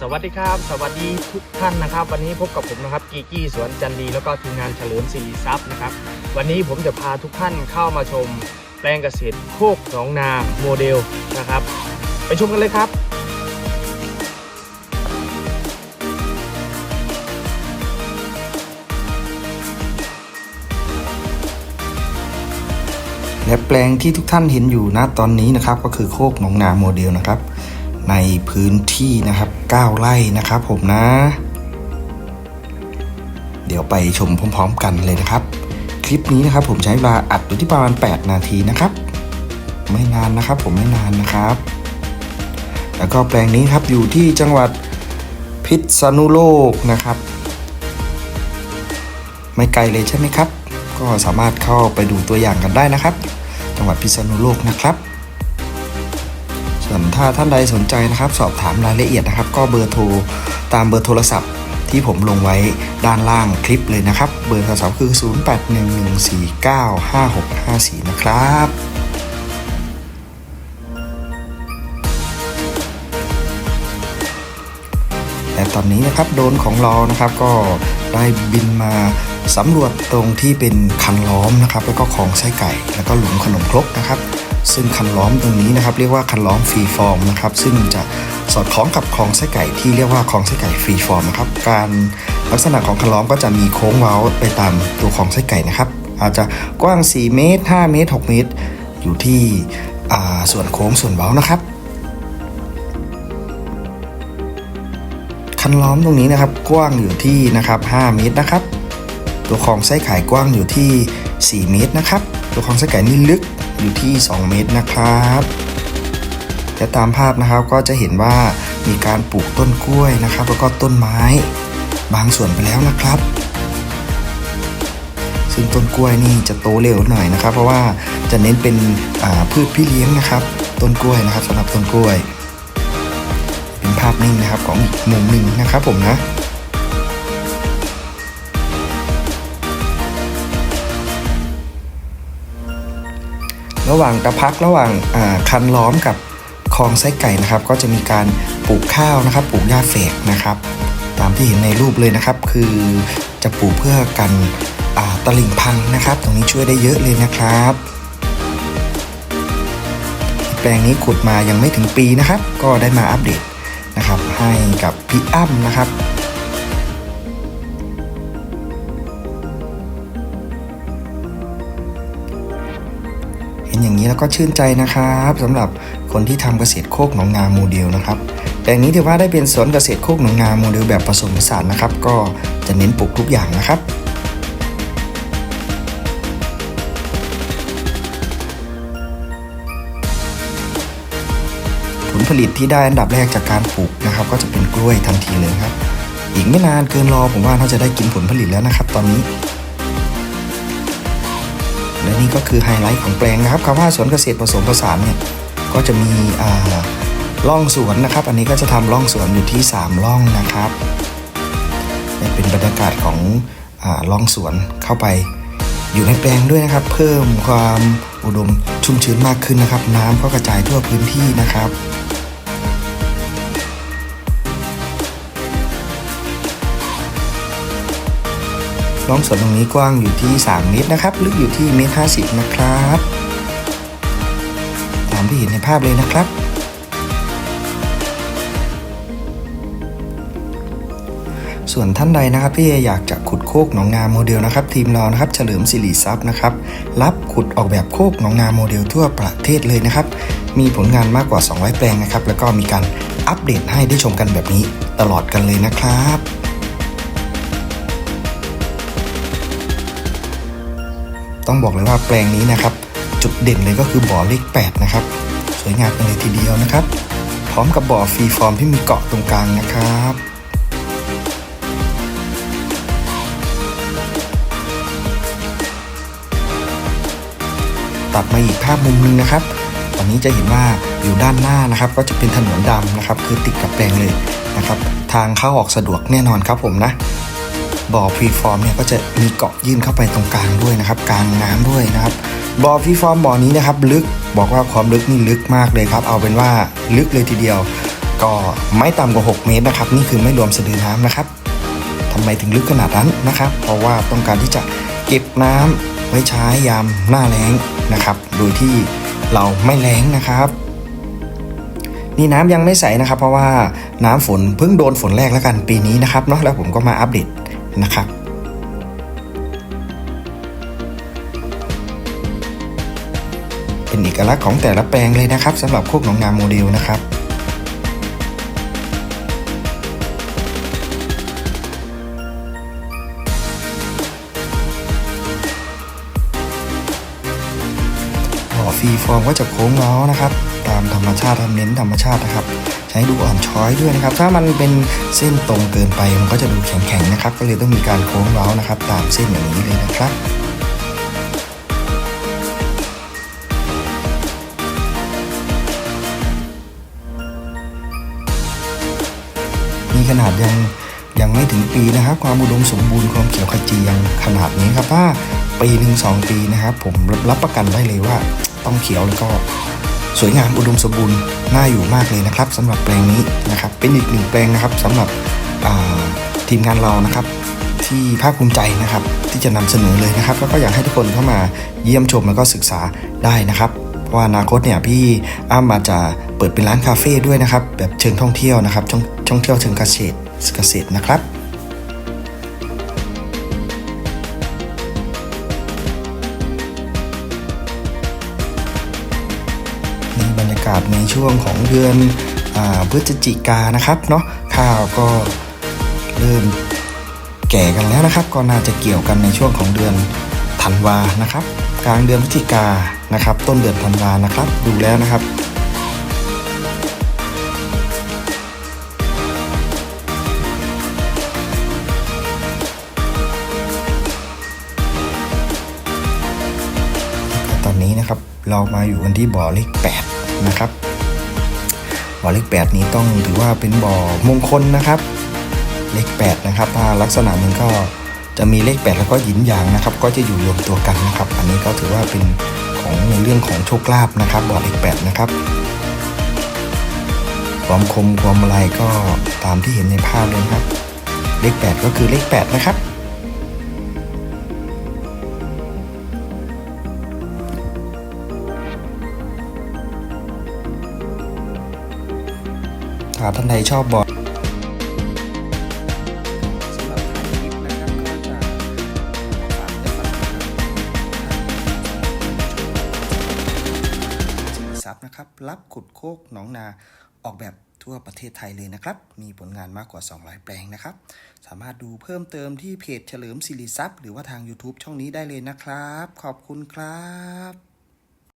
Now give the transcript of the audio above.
สวัสดีครับ สวัสดีทุกท่านนะครับ วันนี้พบกับผมนะครับกีกี้สวนจันดีแล้วก็ทีมงานเฉลิมศรีทรัพย์นะครับ วันนี้ผมจะพาทุกท่านเข้ามาชม แปลงเกษตรโคกหนองนาโมเดลนะครับ ไปชมกันเลยครับและแปลงที่ทุกท่านเห็นอยู่ณตอนนี้นะครับ ก็คือโคกหนองนาโมเดลนะครับ ในพื้นที่นะครับ 9 ไร่นะครับผมนะ เดี๋ยวไปชมพร้อม ๆ กันเลยนะครับ คลิปนี้นะครับผมใช้เวลาอัดอยู่ที่ประมาณ 8 นาทีนะครับ ไม่นานนะครับผมไม่นานนะครับ แล้วก็แปลงนี้ครับอยู่ที่จังหวัดพิษณุโลกนะครับ ไม่ไกลเลยใช่ไหมครับ ก็สามารถเข้าไปดูตัวอย่างกันได้นะครับ จังหวัดพิษณุโลกนะครับ ส่วนถ้าท่านใดสนใจนะครับ สอบถามรายละเอียดนะครับ ก็เบอร์โทรตามเบอร์โทรศัพท์ที่ผมลงไว้ด้านล่างคลิปเลยนะครับ เบอร์โทรศัพท์คือ 0811495654 นะครับและตอนนี้นะครับโดรนของเรานะครับก็ได้บินมาสำรวจตรงที่เป็นคันล้อมนะครับ แล้วก็ของไส้ไก่ แล้วก็หลุมขนมครกนะครับ ซึ่งคันล้อมตรงนี้นะครับเรียกว่าคันล้อมฟรีฟอร์มนะครับซึ่งจะสอดคล้องกับคลองไส้ไก่ที่เรียกว่าคลองไส้ไก่ฟรีฟอร์มนะครับการลักษณะของคันล้อมก็จะมีโค้งเว้าไปตามตัวคลองไส้ไก่นะครับ อาจจะกว้าง 4 เมตร 5 เมตร 6 เมตร อยู่ที่ส่วนโค้งส่วนเว้านะครับคันล้อมตรงนี้นะครับกว้างอยู่ที่นะครับ 5 เมตรนะครับ ตัวคลองไส้ไข่กว้างอยู่ที่ 4 เมตรนะครับ ตัวคลองไส้ไก่นี่ลึก อยู่ที่ 2 เมตรนะครับ และตามภาพนะครับก็จะเห็นว่ามีการปลูกต้นกล้วยนะครับ แล้วก็ต้นไม้ บางส่วนไปแล้วนะครับ ซึ่งต้นกล้วยนี่จะโตเร็วหน่อยนะครับ เพราะว่าจะเน้นเป็นพืชพี่เลี้ยงนะครับ ต้นกล้วยนะครับสำหรับต้นกล้วย เป็นภาพนิ่งนะครับของอีกมุมหนึ่งนะครับผมนะ ระหว่างตะพักระหว่างคันล้อมกับคลองไส้ไก่นะครับ ก็จะมีการปลูกข้าวนะครับ ปลูกหญ้าเฟกนะครับ ตามที่เห็นในรูปเลยนะครับ คือจะปลูกเพื่อกันตลิ่งพังนะครับ ตรงนี้ช่วยได้เยอะเลยนะครับ แปลงนี้ขุดมายังไม่ถึงปีนะครับ ก็ได้มาอัปเดตนะครับ ให้กับพี่อ้ำนะครับ เห็นอย่างนี้แล้วก็ชื่นใจนะครับสำหรับคนที่ทำเกษตรโคกหนองนาโมเดลนะครับแปลงนี้ถือว่าได้เป็นสวนเกษตรโคกหนองนาโมเดลแบบผสมผสานนะครับ ก็จะเน้นปลูกทุกอย่างนะครับผลผลิตที่ได้อันดับแรกจากการปลูกนะครับ ก็จะเป็นกล้วยทันทีเลยครับ อีกไม่นานเกินรอผมว่าน่าจะได้กินผลผลิตแล้วนะครับ ตอนนี้ และนี่ก็คือไฮไลท์ของแปลงนะครับคำว่าสวนเกษตรผสมผสานเนี่ยก็จะมีอ่าร่องสวนนะครับ อันนี้ก็จะทำร่องสวนอยู่ที่3ร่องนะครับเป็นบรรยากาศของอ่าร่องสวนเข้าไป อยู่ในแปลงด้วยนะครับ เพิ่มความอุดมชุ่มชื้นมากขึ้นนะครับ น้ำก็กระจายทั่วพื้นที่นะครับ ร่องสวนตรงนี้กว้างอยู่ที่ 3 เมตรนะครับ ลึกอยู่ที่เมตรห้าสิบนะครับ ตามที่เห็นในภาพเลยนะครับ ส่วนท่านใดนะครับที่อยากจะขุดโคกหนองนาโมเดลนะครับ ทีมเรานะครับ เฉลิมสิริทรัพย์นะครับ รับขุดออกแบบโคกหนองนาโมเดลทั่วประเทศเลยนะครับ มีผลงานมากกว่า 200 แปลงนะครับ แล้วก็มีการอัปเดตให้ได้ชมกันแบบนี้ตลอดกันเลยนะครับ ต้องบอกเลยว่าแปลงนี้นะครับ จุดเด่นเลยก็คือบ่อเลข8นะครับสวยงามกันเลยทีเดียวนะครับ พร้อมกับบ่อฟรีฟอร์มที่มีเกาะตรงกลางนะครับตัดมาอีกภาพมุมหนึงนะครับ ตอนนี้จะเห็นว่าอยู่ด้านหน้านะครับ ก็จะเป็นถนนดำนะครับ คือติดกับแปลงเลยนะครับ ทางเข้าออกสะดวกแน่นอนครับผมนะ บ่อฟรีฟอร์มเนี่ยก็จะมีเกาะยื่นเข้าไปตรงกลางด้วยนะครับ กลางน้ำด้วยนะครับบ่อฟรีฟอร์มบ่อนี้นะครับลึกบอกว่าความลึกนี่ลึกมากเลยครับ เอาเป็นว่าลึกเลยทีเดียว ก็ไม่ต่ำกว่า 6 เมตรนะครับ นี่คือไม่รวมสะดือน้ำนะครับทำไมถึงลึกขนาดนั้นนะครับ เพราะว่าต้องการที่จะเก็บน้ำไว้ใช้ยามหน้าแล้งนะครับ โดยที่เราไม่แล้งนะครับนี่น้ำยังไม่ใสนะครับ เพราะว่าน้ำฝนเพิ่งโดนฝนแรกแล้วกันปีนี้นะครับเนาะแล้วผมก็มาอัปเดต นะครับ เป็นเอกลักษณ์ของแต่ละแปลงเลยนะครับสำหรับโคกหนองนาโมเดลนะครับ ฟรีฟอร์มก็จะโค้งล้อนะครับ ตามธรรมชาติทำเน้นธรรมชาตินะครับ ใช้ดูอ่อนช้อยด้วยนะครับ ถ้ามันเป็นเส้นตรงเกินไปมันก็จะดูแข็งๆนะครับ ก็เลยต้องมีการโค้งล้อนะครับ ตามเส้นอย่างนี้เลยนะครับนี่ขนาดยังยังไม่ถึงปีนะครับ ความอุดมสมบูรณ์ความเขียวขจียังขนาดนี้ครับถ้าปีหนึ่งสองปีนะครับ ผมรับประกันได้เลยว่า ต้องเขียวแล้วก็สวยงามอุดมสมบูรณ์น่าอยู่มากเลยนะครับสำหรับแปลงนี้นะครับ เป็นอีกหนึ่งแปลงนะครับสำหรับทีมงานเรานะครับ ที่ภาคภูมิใจนะครับ ที่จะนำเสนอเลยนะครับ แล้วก็อยากให้ทุกคนเข้ามาเยี่ยมชมแล้วก็ศึกษาได้นะครับเพราะว่าอนาคตเนี่ยพี่อ้ำมาจะเปิดเป็นร้านคาเฟ่ด้วยนะครับ แบบเชิงท่องเที่ยวนะครับท่องท่องเที่ยวเชิงเกษตรเกษตรนะครับากาศในช่วงของเดือนอพฤศจิกานะครับเนาะข้าวก็เริ่มแก่กันแล้วนะครับ ก็น่าจะเกี่ยวกันในช่วงของเดือนธันวานะครับ กลางเดือนพฤศจิกานะครับ ต้นเดือนธันวานะครับ ดูแล้วนะครับตอนนี้นะครับเรามาอยู่กันที่บ่อเลข8 นะครับบ่อเลข 8 นี้ต้องถือว่าเป็นบ่อมงคลนะครับ เลข 8 นะครับถ้าลักษณะหนึ่งก็จะมีเลข 8 แล้วก็หยินหยางนะครับ ก็จะอยู่รวมตัวกันนะครับ อันนี้ก็ถือว่าเป็นของในเรื่องของโชคลาภนะครับบ่อเลข 8 นะครับความคมความอะไรก็ตามที่เห็นในภาพเลยครับ เลข 8 ก็คือเลข 8 นะครับ ถ้าท่านใดชอบบอดสำหรับถ่ายคลิปนะครับรัพย์นะครับรับขุดโคกหนองนาออกแบบทั่วประเทศไทยเลยนะครับ มีผลงานมากกว่า 200 แปลงนะครับ สามารถดูเพิ่มเติมที่เพจเฉลิมสิริทรัพย์ หรือว่าทาง YouTube ช่องนี้ได้เลยนะครับ ขอบคุณครับ